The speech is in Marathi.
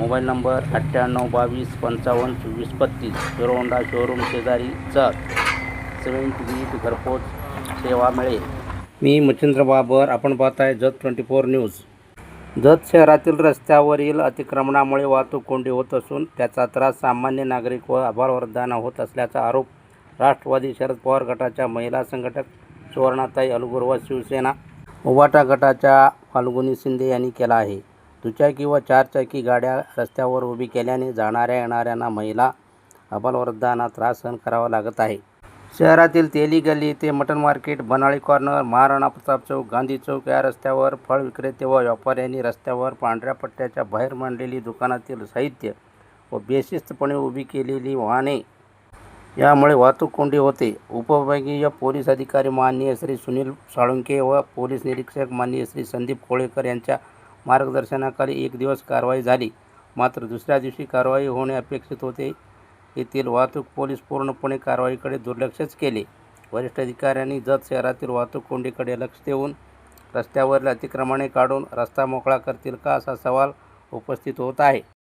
मोबाईल नंबर अठ्ठ्याण्णव बावीस पंचावन्न चोवीस पस्तीस. हिरो होंडा शोरूम शेजारी चक सेवन वीट घरपोच सेवा मिळेल. मी मच्छिंद्र बाबर आपण पाहत आहे Jath twenty four news Jath शहरातील रस्त्यावरील अतिक्रमणामुळे वाहतूक कोंडी होत असून त्याचा त्रास सामान्य नागरिक व आभारवर्धांना होत असल्याचा आरोप राष्ट्रवादी शरद पवार गटाच्या महिला संघटक सुवर्णाताई अलगुर व शिवसेना उबाटा गटाच्या फाल्गुनी शिंदे यांनी केला आहे. दुचाकी व चारचाकी गाड्या रस्त्यावर उभी केल्याने जाणाऱ्या येणाऱ्यांना महिला अबालवृद्धांना त्रास सहन करावा लागत आहे. शहरातील तेली गल्ली ते mutton market Banali corner Maharana Pratap Chowk Gandhi Chowk या रस्त्यावर फळ विक्रेते व व्यापाऱ्यांनी रस्त्यावर पांढऱ्या पट्ट्याच्या बाहेर मांडलेली दुकानातील साहित्य व बेशिस्तपणे उभी केलेली वाहने यामुळे वाहतूक कोंडी होते. उपविभागीय पोलीस अधिकारी माननीय श्री सुनील साळुंके व पोलीस निरीक्षक माननीय श्री संदीप कोळेकर यांच्या मार्गदर्शनाखाली एक दिवस कारवाई झाली. मात्र दुसऱ्या दिवशी कारवाई होणे अपेक्षित होते. येथील वाहतूक पोलीस पूर्णपणे कारवाईकडे दुर्लक्षच केले. वरिष्ठ अधिकाऱ्यांनी जत शहरातील वाहतूक कोंडीकडे लक्ष देऊन रस्त्यावरील अतिक्रमणे काढून रस्ता मोकळा करतील का असा सवाल उपस्थित होत आहे.